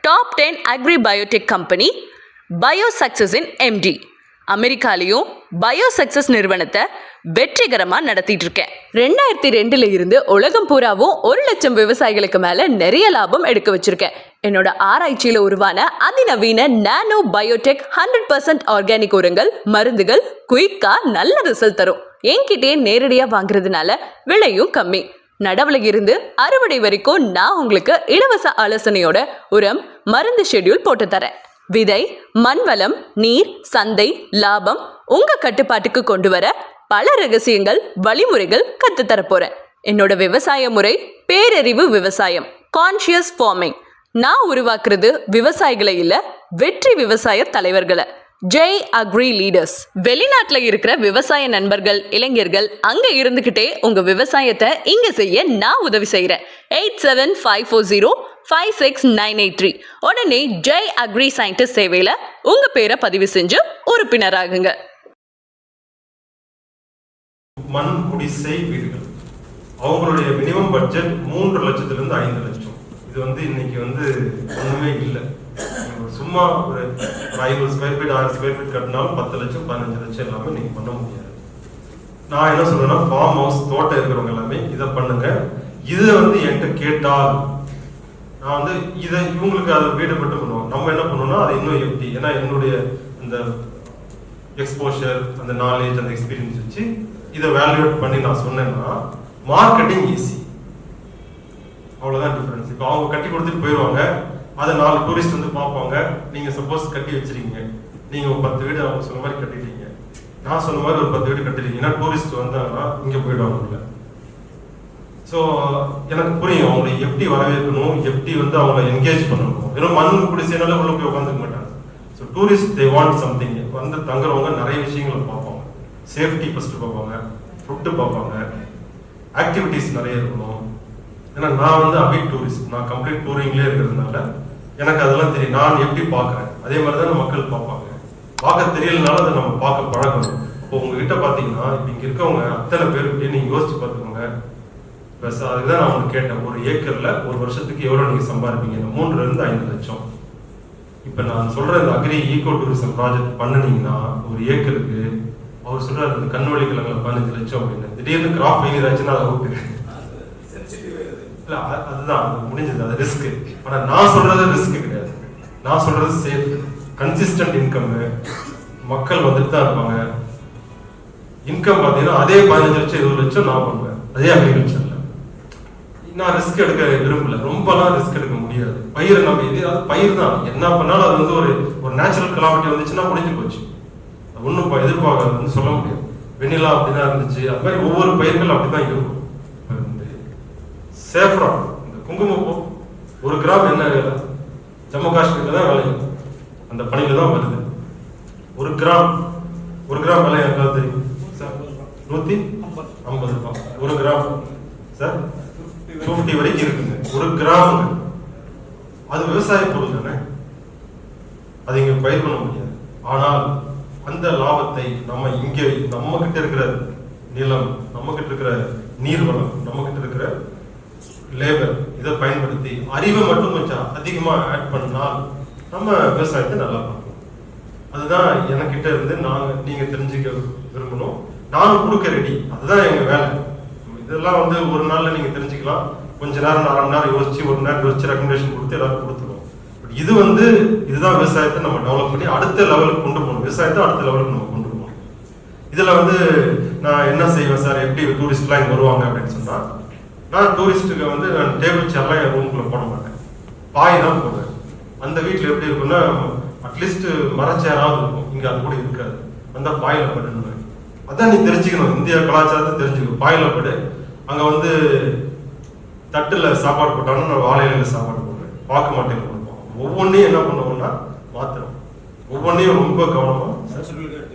top ten agri biotech company bio சக்சஸின் MD அமெரிக்காலையும் bio success நிறுவனத்தை வெற்றிகரமாக நடத்திட்டு இருக்கேன். ரெண்டாயிரத்தி ரெண்டுல இருந்து உலகம் பூராவும் ஒரு லட்சம் விவசாயிகளுக்கு மேல நிறைய லாபம் எடுக்க வச்சிருக்கேன். என்னோட ஆராய்ச்சியில உருவான அதிநவீன nano biotech hundred percent organic உரங்கள் மருந்துகள் குயிக்கா நல்ல ரிசல்ட் தரும். என்கிட்டயே நேரடியா வாங்குறதுனால விலையும் கம்மி. நடவுல இருந்து அறுவடை வரைக்கும் நான் உங்களுக்கு இலவச ஆலோசனையோட உரம் மருந்து ஷெட்யூல் போட்டு தரேன் விதை மண்வளம் நீர் சந்தை லாபம் உங்க கட்டுப்பாட்டுக்கு கொண்டு வர பல ரகசியங்கள் வழிமுறைகள் கத்து தரப்போறேன் என்னோட விவசாய முறை பேரறிவு விவசாயம் கான்ஷியஸ் ஃபார்மிங் நான் உருவாக்குறது விவசாயிகளை இல்ல வெற்றி விவசாய தலைவர்களை. ஜெய் அக்ரி லீடர்ஸ் வெளிநாட்டுல இருக்கிற விவசாய நண்பர்கள் இளைஞர்கள் அங்க இருந்துகிட்டே உங்க விவசாயத்தை இங்க செய்ய நான் உதவி செய்யறேன் eight seven five four zero five six nine eight three உடனே ஜெய் அக்ரி சயின்டிஸ்ட் சேவையில உங்க பேரை பதிவு செஞ்சு உறுப்பினராகுங்க. மண் குடிசை வீடுகள். அவங்களுடைய மினிமம் பட்ஜெட் மூன்று லட்சத்திலிருந்து ஐந்து லட்சம். இது வந்து இன்னைக்கு வந்து ஒண்ணுமே இல்லை. சும்மா ஒரு ஐநூறு ஸ்கொயர் ஃபீட் ஆயிரம் ஸ்கொயர் ஃபீட் கட்டினாலும் பத்து லட்சம் பதினஞ்சு லட்சம் எல்லாமே நீங்க பண்ண முடியாது. நான் என்ன சொல்றேன்னா ஃபார்ம் ஹவுஸ் தோட்டம் இருக்கிறவங்க எல்லாமே இதை பண்ணுங்க. இதை வந்து என்கிட்ட கேட்டால் நான் வந்து இதை இவங்களுக்கு அதை வீடு மட்டும் பண்ணுவோம் நம்ம என்ன பண்ணுவோம்னா அதை இன்னும் எப்படி ஏன்னா என்னுடைய அந்த எக்ஸ்போஷர் அந்த நாலேஜ் அந்த எக்ஸ்பீரியன்ஸ் வச்சு இதை வேல்யூட் பண்ணி நான் சொன்னேன்னா மார்க்கெட்டிங் ஈஸி அவ்வளவுதான் டிஃபரன்ஸ் இப்போ அவங்க கட்டி கொடுத்துட்டு போயிடுவாங்க அதை நாலு டூரிஸ்ட் வந்து பார்ப்பாங்க. நீங்க சப்போஸ் கட்டி வச்சிருக்கீங்க. நீங்க ஒரு பத்து வீடு அவங்க சொன்ன மாதிரி கட்டிட்டீங்க. நான் சொன்ன மாதிரி ஒரு பத்து வீடு கட்டிருக்கீங்கன்னா டூரிஸ்ட் வந்தாங்கன்னா இங்க போயிடுவாங்க ஸோ எனக்கு புரியும். அவங்களை எப்படி வரவேற்கணும்? எப்படி வந்து அவங்களை என்கேஜ் பண்ணணும்? வெறும் மண் குடிசைனால உள்ள போய் உட்காந்துக்க மாட்டாங்க. So tourist they want something வந்து தங்குறவங்க நிறைய விஷயங்களை பார்ப்பாங்க. சேஃப்டி ஃபர்ஸ்ட் பார்ப்பாங்க. ஃபுட்டு பார்ப்பாங்க. ஆக்டிவிட்டிஸ் நிறைய இருக்கணும் ஏன்னா நான் வந்து அபிக் டூரிஸ்ட் நான் கம்ப்ளீட் டூரிங்லேயே இருக்கிறதுனால எனக்கு அதெல்லாம் தெரியும். நான் எப்படி பார்க்குறேன்? அதே மாதிரி தான் மக்கள் பார்ப்பாங்க. பார்க்க தெரியலனால அதை நம்ம பார்க்க பழகணும். இப்போ உங்ககிட்ட பார்த்தீங்கன்னா இப்போ இங்கே இருக்கவங்க அத்தனை பேருக்கு நீங்கள் யோசிச்சு பார்த்துக்கோங்க. ப்ளஸ் அதுதான் நான் உங்களுக்கு கேட்டேன். ஒரு ஏக்கர்ல ஒரு வருஷத்துக்கு எவ்வளவு நீங்கள் சம்பாதிப்பீங்க? மூணுல இருந்து ஐந்து லட்சம். இப்போ நான் சொல்கிற இந்த அக்ரி ஈகோ டூரிசம் ப்ராஜெக்ட் பண்ணுனீங்கன்னா ஒரு ஏக்கருக்கு அவர் சொல்கிறார் இந்த கண்வழி கிழங்குல பதினஞ்சு லட்சம் அப்படின்னு. திடீர்னு கிராப் ஃபெயிலியர் ஆச்சுன்னா அதை ஓகே இல்ல அதுதான் அது முடிஞ்சது அது ரிஸ்க் ஆனா நான் சொல்றது ரிஸ்க் கிடையாது. நான் சொல்றது சேஃப் கன்சிஸ்டன்ட் இன்கம் மக்கள் வந்துட்டு தான் இருப்பாங்க. இன்கம் பார்த்தீங்கன்னா அதே பதினஞ்சு லட்சம் இருபது லட்சம் நான் பண்ணுவேன். அதே அக்ரிகல்ச்சர்ல நான் ரிஸ்க் எடுக்க விரும்பல. ரொம்பலாம் ரிஸ்க் எடுக்க முடியாது. பயிர் நம்ம இது அது பயிர் தான். என்ன பண்ணாலும் அது வந்து ஒரு ஒரு நேச்சுரல் கலாமிட்டி வந்துச்சுன்னா முடிஞ்சு போச்சு. ஒன்றும் எதிர்பார்க்கறதுன்னு சொல்ல முடியாது. வெண்ணிலா அப்படிதான் இருந்துச்சு. அது மாதிரி ஒவ்வொரு பயிர்கள் அப்படிதான் இருக்கும். சேஃப்ரான் இந்த குங்குமப்பூ ஒரு கிராம் என்ன வேலை? ஜம்மு காஷ்மீர்ல தான் விளையும் அந்த பணியில தான் வருது. ஒரு கிராம் ஒரு கிராம் விலை எனக்கு தெரியும்? சார் நூத்தி ஐம்பது ரூபாய் ஒரு கிராம். சார் ஃபிஃப்டி வரைக்கும் இருக்குங்க. ஒரு கிராம் அது விவசாய பொருள் தானே? அதை இங்க பயிர் பண்ண முடியாது. ஆனால் அந்த லாபத்தை நம்ம இங்கே நம்ம கிட்ட இருக்கிற நிலம் நம்ம கிட்ட இருக்கிற நீர்வளம் நம்ம கிட்ட இருக்கிற லேபர் இதை பயன்படுத்தி அறிவை மட்டும் கொஞ்சம் அதிகமாக ஆட் பண்ணால் நம்ம விவசாயத்தை நல்லா பார்ப்போம். அதுதான் எனக்கிட்ட இருந்து நாங்க நீங்கள் தெரிஞ்சுக்க விரும்பணும். நானும் கொடுக்க ரெடி அதுதான் எங்கள் வேலை. இதெல்லாம் வந்து ஒரு நாளில் நீங்கள் தெரிஞ்சுக்கலாம். கொஞ்ச நேரம் அரை மணி நேரம் யோசிச்சு ஒரு நேரம் யோசிச்சு ரெக்கமெண்டேஷன் கொடுத்து எல்லாரும் கொடுத்துருவோம். பட் இது வந்து இதுதான் விவசாயத்தை நம்ம டெவலப் பண்ணி அடுத்த லெவலுக்கு கொண்டு போகணும். விவசாயத்தை அடுத்த லெவலுக்கு நம்ம கொண்டு போகணும். இதில் வந்து நான் என்ன செய்வேன் சார்? எப்படி டூரிஸ்ட்லாம் இங்கே வருவாங்க அப்படின்னு சொன்னால் நான் டூரிஸ்ட்டுக்கு வந்து நான் டேபிள் சேர்லாம் என் ரூம்குள்ளே போட மாட்டேன். பாய் தான் போடுவேன். அந்த வீட்டில் எப்படி இருக்குன்னா அட்லீஸ்ட் மரச்சேராவது இருக்கும். இங்கே அது கூட இருக்காது. அந்த பாயில் படுன்னு அதான் நீ தெரிஞ்சுக்கணும். இந்திய கலாச்சாரத்தை தெரிஞ்சுக்கணும். பாயில் படு. அங்கே வந்து தட்டில் சாப்பாடு போட்டாலும் நான் வாழை சாப்பாடு போடுவேன். பார்க்க மாட்டேன் கொடுப்போம். ஒவ்வொன்றையும் என்ன பண்ணுவோம்னா மாத்திரம் ஒவ்வொன்றையும் ரொம்ப கவனமாக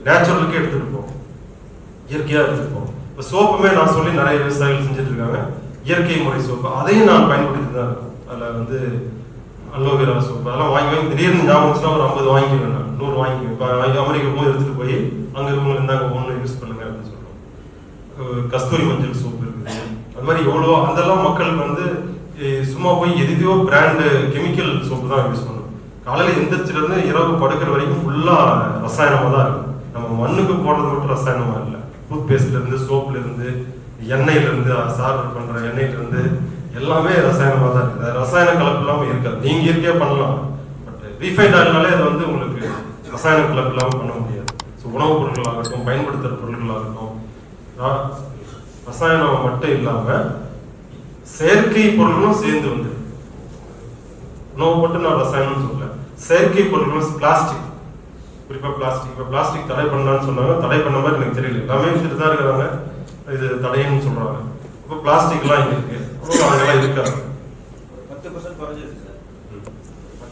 நேச்சுரலுக்கு எடுத்துகிட்டு போவோம். இயற்கையாக எடுத்துகிட்டு போவோம். இப்போ சோப்புமே நான் சொல்லி நிறைய விவசாயிகள் செஞ்சுட்டு இருக்காங்க. இயற்கை முறை சோப்பு. அதையும் நான் பயன்படுத்தி தான் இருக்கும் அதில் வந்து அலோவேரா சோப்பு. அதெல்லாம் வாங்கி வாங்கி திடீர்னு ஞாபகம் ஒரு ஐம்பது வாங்கிக்குவேன் நான். நூறு வாங்கிக்குவேன் இப்போ அமெரிக்கா போய் எடுத்துகிட்டு போய் அங்கே இருக்கவங்க இருந்தாங்க ஒன்று யூஸ் பண்ணுங்க அப்படின்னு சொல்லுவோம் கஸ்தூரி மஞ்சள் சோப்பு இருக்குது. அது மாதிரி எவ்வளோ அதெல்லாம் மக்களுக்கு வந்து சும்மா போய் எதுதையோ பிராண்டு கெமிக்கல் சோப்பு தான் யூஸ் பண்ணும். காலையில் எந்திரிச்சிலேருந்து இரவு படுக்கிற வரைக்கும் ஃபுல்லாக ரசாயனமாக தான் இருக்கும். நம்ம மண்ணுக்கு போடுறது மட்டும் ரசாயனமாக இல்லை. டூத் பேஸ்ட்லேருந்து இருந்து சோப்புல எண்ணெயில இருந்து சார் பண்ற எண்ணெயில இருந்து எல்லாமே ரசாயனமாக தான் இருக்குது. ரசாயன கலப்பு இல்லாமல் இருக்காது. நீங்க இயற்கையாக பண்ணலாம். பட் ரீஃபைண்ட் ஆயில்னாலே அது வந்து உங்களுக்கு ரசாயன கலப்பு இல்லாமல் பண்ண முடியாது. ஸோ உணவுப் பொருட்களாகட்டும் பயன்படுத்துகிற பொருட்களாகட்டும் ர- ரசாயனம் மட்டும் இல்லாம செயற்கை பொருளும் சேர்ந்து வந்து உணவு மட்டும் நான் ரசாயனம் சொல்லல. செயற்கை பொருட்களும் பிளாஸ்டிக். குறிப்பா பிளாஸ்டிக். இப்போ பிளாஸ்டிக் தடை பண்ணலாம்னு சொன்னாங்க. தடை பண்ண மாதிரி எனக்கு தெரியல. எல்லாமே வச்சுட்டு தான் இருக்கிறாங்க. இது தடைன்னு சொல்றாங்க. இப்போ பிளாஸ்டிக்லாம் இங்க இருக்கு. அப்போ அதெல்லாம் இருக்காது பத்து பர்சன்ட் குறைஞ்சிருக்கு சார்.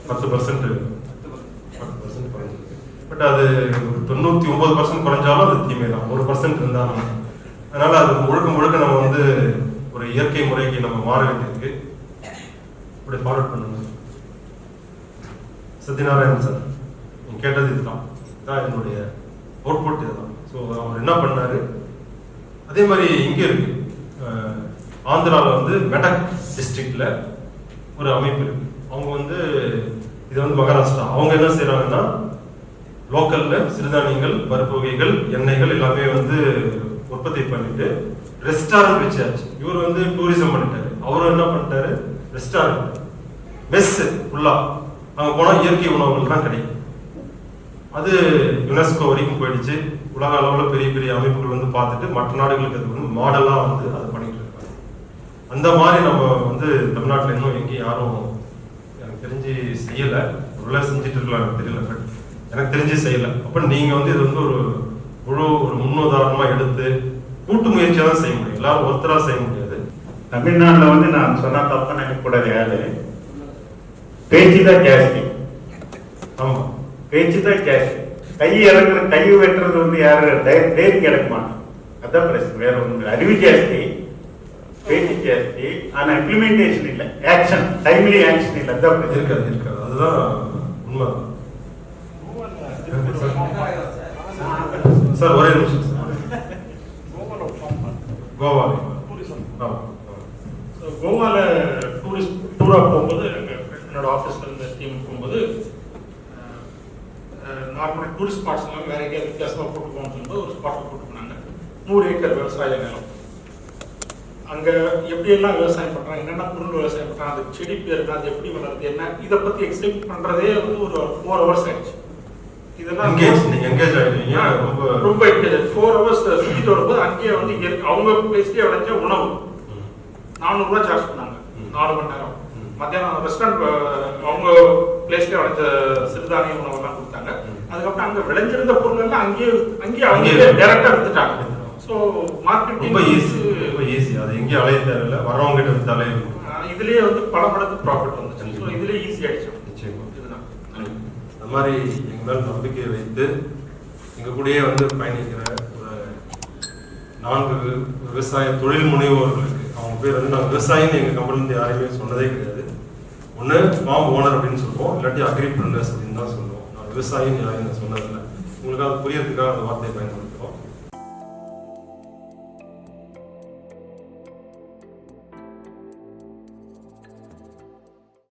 பத்து பர்சன்ட் பத்து பர்சன்ட் குறைஞ்சிருக்கு. பட் அது ஒரு தொண்ணூத்தி ஒன்பது பர்சன்ட் குறைஞ்சாலும் அது தீமை தான் ஒரு பர்சன்ட் இருந்தாலும். அதனால அது முழுக்க முழுக்க நம்ம வந்து ஒரு இயற்கை முறைக்கு நம்ம மாற வேண்டியிருக்கு. இப்படி ஃபார்வர்ட் பண்ணுங்க. சத்யநாராயணன் சார் நீங்க கேட்டது இதுதான். இதான் என்னுடைய அவுட்புட் இதுதான். ஸோ அவர் என்ன பண்ணாரு? அதே மாதிரி இங்கே இருக்கு. ஆந்திராவில் வந்து மெடக் டிஸ்ட்ரிக்டில் ஒரு அமைப்பு இருக்கு. அவங்க வந்து இது வந்து மகாராஷ்டிரா. அவங்க என்ன செய்கிறாங்கன்னா லோக்கலில் சிறுதானியங்கள் பருப்பு வகைகள் எண்ணெய்கள் எல்லாமே வந்து உற்பத்தி பண்ணிட்டு ரெஸ்டாரண்ட் வச்சாச்சு. இவர் வந்து டூரிசம் பண்ணிட்டாரு. அவரும் என்ன பண்ணிட்டாரு? ரெஸ்டாரண்ட். மெஸ் ஃபுல்லா. அங்கே போனால் இயற்கை உணவுகள் தான் கிடைக்கும். அது யுனெஸ்கோ வரைக்கும் போயிடுச்சு. உலக அளவுல பெரிய பெரிய அமைப்புகள் வந்து பார்த்துட்டு மற்ற நாடுகளுக்கு அது வந்து மாடலா வந்து அதை பண்ணிட்டு இருக்காங்க. அந்த மாதிரி நம்ம வந்து தமிழ்நாட்டுல இன்னும் எங்கேயும் யாரும் எனக்கு தெரிஞ்சு செய்யல. உள்ள செஞ்சுட்டு இருக்கலாம் எனக்கு தெரியல. பட் எனக்கு தெரிஞ்சு செய்யல. அப்ப நீங்க வந்து இது வந்து ஒரு முழு ஒரு முன்னுதாரணமா எடுத்து கூட்டு முயற்சியா தான் செய்ய முடியும். எல்லாரும் ஒருத்தரா செய்ய முடியாது. தமிழ்நாட்டுல வந்து நான் சொன்னா தப்பா நினைக்கக்கூடாது யாரு? பேச்சு தான் ஜாஸ்தி ஆமா. பேச்சு தான் ஜாஸ்தி கை இறங்குற கை வெட்டுறது வந்து யாரு? தேதி இறக்க மாட்டோம் அதான் பிரச்சனை. வேற இல்லை. அறிவு ஜாஸ்தி. பேச்சு ஜாஸ்தி. ஆனா இம்ப்ளிமெண்டேஷன் இல்லை. ஆக்ஷன் டைம்லி ஆக்ஷன் இல்லை. அதான் இருக்காது இருக்காது. அதுதான் உண்மை. சார் ஒரே நிமிஷம். சார் கோவாலே. கோவால டூரிஸ்ட் டூரா போகும்போது என்னோட ஆஃபீஸ்ல இருந்த டீம் போகும்போது நார்மல் டூரிஸ்ட் ஸ்பாட்ஸ் எல்லாம் வேற எங்கேயாவது வித்தியாசமா கூட்டு போகணும்னு சொல்லும்போது ஒரு ஸ்பாட் கூட்டு போனாங்க நூறு ஏக்கர் விவசாய நிலம் அங்க எப்படி எல்லாம் விவசாயம் பண்றாங்க என்னென்ன பொருள் விவசாயம் பண்றாங்க அது செடி பேர் அது எப்படி வளருது என்ன இதை பத்தி எக்ஸ்பிளைன் பண்றதே வந்து ஒரு ஃபோர் ஹவர்ஸ் ஆயிடுச்சு இதெல்லாம் Engage, நீங்க engage ஆயிடுவீங்க. ஆ, ரொம்ப- ரொம்ப ஃபோர் ஹவர்ஸ் சுத்திட்டு வரும்போது அங்கேயே வந்து அவங்க பிளேஸ்லயே விளைஞ்ச உணவு ம். நானூறு ரூபாய் சார்ஜ் பண்ணாங்க. நாலு மணி நேரம். மத்தியானம் ரெஸ்டாரண்ட் அவங்க பிளேஸ்ல விளைஞ்ச சிறுதானிய உணவு எல்லாம் கொடுத்தாங்க ம். அதுக்கப்புறம் அங்க விளைஞ்சிருந்த பொருள் எல்லாம் அங்கேயே அங்கேயே அங்கேயே டைரக்டா வித்துட்டாங்க வித்துட்டாங்க. ஸோ மார்க்கெட்டிங் ரொம்ப ஈஸி ரொம்ப ஈஸி அது எங்கேயும் அலைய தேவையில்ல. வரவங்க கிட்ட இருக்கும். இதுலயே வந்து பல மடங்கு ப்ராஃபிட் வந்துச்சு. ஸோ இதுலயே ஈஸி ஆயிடுச்சு. நிச்சயமா. இதுதான். அது மாதிரி எங்க மேல் நம்பிக்கை வைத்து எங்க கூடயே வந்து பயணிக்கிற நான்கு விவசாய தொழில் முனைவோர்களுக்கு அவங்க பேர் வந்து நான் விவசாயின்னு எங்க கம்பெனிலேருந்து யாரையுமே சொன்னதே கிடையாது. ஒண்ணு ஃபார்ம் ஓனர் அப்படின்னு சொல்லுவோம். இல்லாட்டி அக்ரிபிரினர்ஸ் அப்படின்னு தான் சொல்லுவோம். விவசாயம் விவசாயின்னு சொன்னதில்லை. உங்களுக்கு அது புரியறதுக்காக அந்த வார்த்தையை பயன்படுத்துறேன்